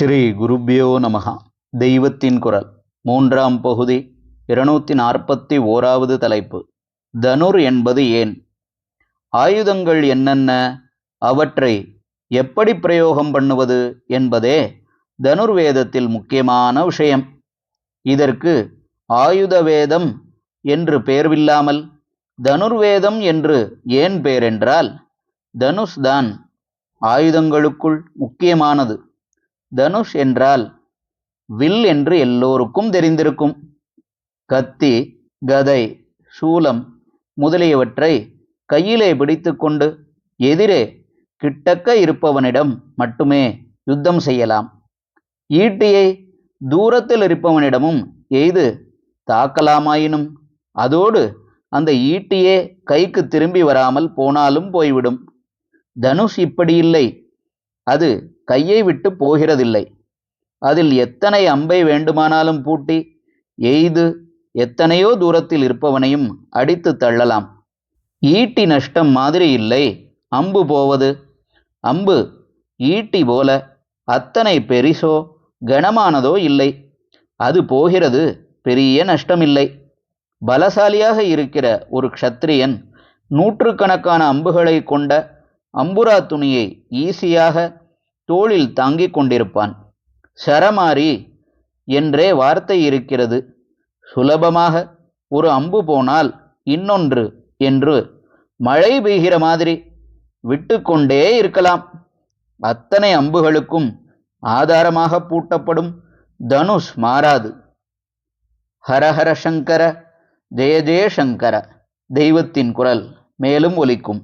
ஸ்ரீ குருபியோ நமகா தெய்வத்தின் குரல். மூன்றாம் பகுதி இருநூத்தி நாற்பத்தி ஓராவது தலைப்பு. தனுர் என்பது ஏன்? ஆயுதங்கள் என்னென்ன? அவற்றை எப்படி பிரயோகம் பண்ணுவது என்பதே தனுர்வேதத்தில் முக்கியமான விஷயம். இதற்கு ஆயுத வேதம் என்று பெயர்வில்லாமல் தனுர்வேதம் என்று ஏன் பெயர் என்றால் தனுஷ் தான் ஆயுதங்களுக்குள் முக்கியமானது. தனுஷ் என்றால் வில் என்று எல்லோருக்கும் தெரிந்திருக்கும். கத்தி கதை சூலம் முதலியவற்றை கையிலே பிடித்துக்கொண்டு எதிரே கிட்டக்க இருப்பவனிடம் மட்டுமே யுத்தம் செய்யலாம். ஈட்டியை தூரத்தில் இருப்பவனிடமும் எய்து தாக்கலாமாயினும் அதோடு அந்த ஈட்டியே கைக்கு திரும்பி வராமல் போனாலும் போய்விடும். தனுஷ் இப்படி இல்லை. அது கையை விட்டு போகிறதில்லை. அதில் எத்தனை அம்பை வேண்டுமானாலும் பூட்டி எய்து எத்தனையோ தூரத்தில் இருப்பவனையும் அடித்து தள்ளலாம். ஈட்டி நஷ்டம் மாதிரி இல்லை. அம்பு போவது. அம்பு ஈட்டி போல அத்தனை பெரிசோ கனமானதோ இல்லை. அது போகிறது பெரிய நஷ்டமில்லை. பலசாலியாக இருக்கிற ஒரு க்ஷத்திரியன் நூற்றுக்கணக்கான அம்புகளை கொண்ட அம்புரா துணியை ஈஸியாக தோளில் தாங்கிக் கொண்டிருப்பான். சரமாரி என்றே வார்த்தை இருக்கிறது. சுலபமாக ஒரு அம்பு போனால் இன்னொன்று என்று மழை பெய்கிற மாதிரி விட்டுக்கொண்டே இருக்கலாம். அத்தனை அம்புகளுக்கும் ஆதாரமாக பூட்டப்படும் தனுஷ் மாறாது. ஹரஹர சங்கர ஜெய ஜெயசங்கர தெய்வத்தின் குரல் மேலும் ஒலிக்கும்.